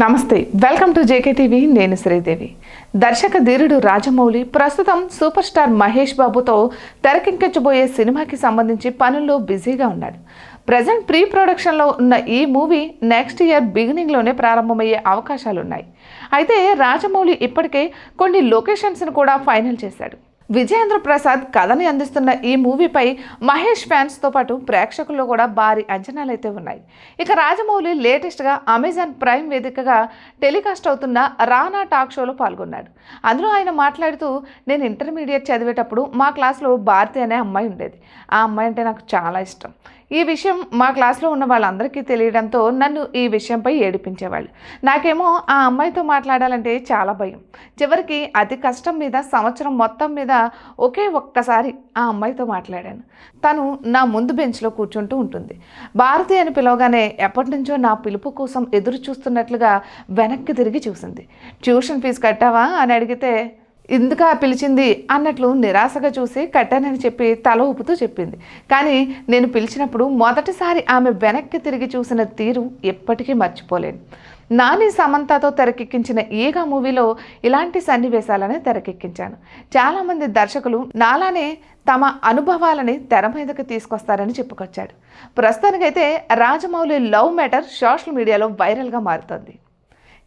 నమస్తే welcome to JK TV నేను శ్రీదేవి. దర్శక ధీరుడు రాజమౌళి ప్రస్తుతం సూపర్ స్టార్ మహేష్ బాబుతో తెరకెక్కించబోయే సినిమాకి సంబంధించి పనుల్లో బిజీగా ఉన్నాడు. ప్రజెంట్ ప్రీ ప్రొడక్షన్లో ఉన్న ఈ మూవీ నెక్స్ట్ ఇయర్ బిగినింగ్లోనే ప్రారంభమయ్యే అవకాశాలున్నాయి. అయితే రాజమౌళి ఇప్పటికే కొన్ని లొకేషన్స్ను కూడా ఫైనల్ చేశాడు. విజయేంద్ర ప్రసాద్ కథని అందిస్తున్న ఈ మూవీపై మహేష్ ఫ్యాన్స్తో పాటు ప్రేక్షకుల్లో కూడా భారీ అంచనాలు అయితే ఉన్నాయి. ఇక రాజమౌళి లేటెస్ట్గా అమెజాన్ ప్రైమ్ వేదికగా టెలికాస్ట్ అవుతున్న రానా టాక్ షోలో పాల్గొన్నాడు. అందులో ఆయన మాట్లాడుతూ నేను ఇంటర్మీడియట్ చదివేటప్పుడు మా క్లాస్లో భారతి అనే అమ్మాయి ఉండేది. ఆ అమ్మాయి అంటే నాకు చాలా ఇష్టం. ఈ విషయం మా క్లాస్లో ఉన్న వాళ్ళందరికీ తెలియడంతో నన్ను ఈ విషయంపై ఏడిపించేవాళ్ళు. నాకేమో ఆ అమ్మాయితో మాట్లాడాలంటే చాలా భయం. చివరికి అతి కష్టం మీద సంవత్సరం మొత్తం మీద ఒకే ఒక్కసారి ఆ అమ్మాయితో మాట్లాడాను. తను నా ముందు బెంచ్లో కూర్చుంటూ ఉంటుంది. భారతి అని పిలవగానే ఎప్పటి నుంచో నా పిలుపు కోసం ఎదురు చూస్తున్నట్లుగా వెనక్కి తిరిగి చూసింది. ట్యూషన్ ఫీజు కట్టావా? అని అడిగితే ఎందుకా పిలిచింది అన్నట్లు నిరాశగా చూసి కట్టానని చెప్పి తల ఊపుతూ చెప్పింది. కానీ నేను పిలిచినప్పుడు మొదటిసారి ఆమె వెనక్కి తిరిగి చూసిన తీరు ఎప్పటికీ మర్చిపోలేను. నాని సమంతతో తెరకెక్కించిన ఈగ మూవీలో ఇలాంటి సన్నివేశాలనే తెరకెక్కించాను. చాలామంది దర్శకులు నాలానే తమ అనుభవాలని తెర మీదకి తీసుకొస్తారని చెప్పుకొచ్చాడు. ప్రస్తుతానికైతే రాజమౌళి లవ్ మ్యాటర్ సోషల్ మీడియాలో వైరల్గా మారుతోంది.